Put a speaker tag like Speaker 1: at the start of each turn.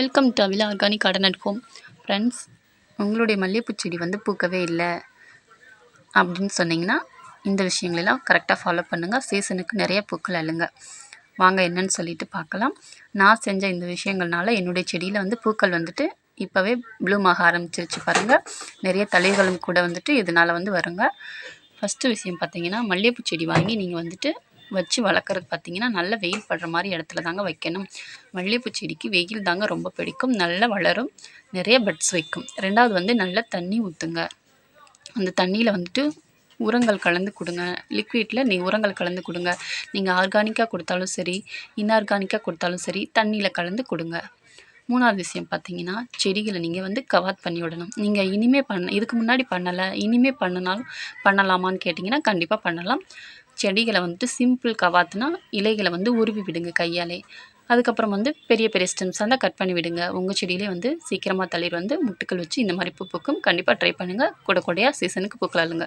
Speaker 1: Welcome to Avila organic garden at home friends உங்களுடைய மல்லிகைப்பூ செடி வந்து பூக்கவே இல்லை அப்படின்னு சொன்னீங்கன்னா இந்த விஷயங்களெல்லாம் கரெக்டாக ஃபாலோ பண்ணுங்கள் சீசனுக்கு நிறைய பூக்கள் அழுங்க வாங்க என்னன்னு சொல்லிட்டு பார்க்கலாம். நான் செஞ்ச இந்த விஷயங்கள்னால என்னுடைய செடியில் வந்து பூக்கள் வந்துட்டு இப்போவே ப்ளூம் ஆக ஆரம்பிச்சிருச்சு பாருங்கள் நிறைய தலைகளும் கூட வந்துட்டு இதனால் வந்து வருங்க. ஃபஸ்ட்டு விஷயம் பார்த்தீங்கன்னா மல்லிகைப்பூ செடி வாங்கி நீங்கள் வந்துட்டு வச்சு வளர்க்குறது பார்த்தீங்கன்னா நல்ல வெயில் படுற மாதிரி இடத்துல தாங்க வைக்கணும். மல்லிகைப்பூ செடிக்கு வெயில் தாங்க ரொம்ப பிடிக்கும். நல்லா வளரும். நிறைய பட்ஸ் வைக்கும். ரெண்டாவது வந்து நல்லா தண்ணி ஊற்றுங்க அந்த தண்ணியில் வந்துட்டு உரங்கள் கலந்து கொடுங்க. லிக்விடில் நீ உரங்கள் கலந்து கொடுங்க. நீங்கள் ஆர்கானிக்காக கொடுத்தாலும் சரி இன்ஆர்கானிக்காக கொடுத்தாலும் சரி தண்ணியில் கலந்து கொடுங்க. மூணாவது விஷயம் பார்த்தீங்கன்னா செடிகளை நீங்கள் வந்து கவாத் பண்ணி விடணும். நீங்கள் இனிமேல் பண்ண இதுக்கு முன்னாடி பண்ணலை இனிமே பண்ணினாலும் பண்ணலாமான்னு கேட்டிங்கன்னா கண்டிப்பாக பண்ணலாம். செடிகளை வந்துட்டு சிம்பிள் கவாத்துனா இலைகளை வந்து உருவி விடுங்க கையாலே. அதுக்கப்புறம் வந்து பெரிய பெரிய ஸ்டெம்ஸாக இருந்தால் கட் பண்ணி விடுங்க. உங்கள் செடியிலே வந்து சீக்கிரமாக தளிர் வந்து முட்டுக்கள் வச்சு இந்த மாதிரி பூ பூக்கும். கண்டிப்பாக ட்ரை பண்ணுங்கள் கூட கூடையாக சீசனுக்கு பூக்கலாளுங்க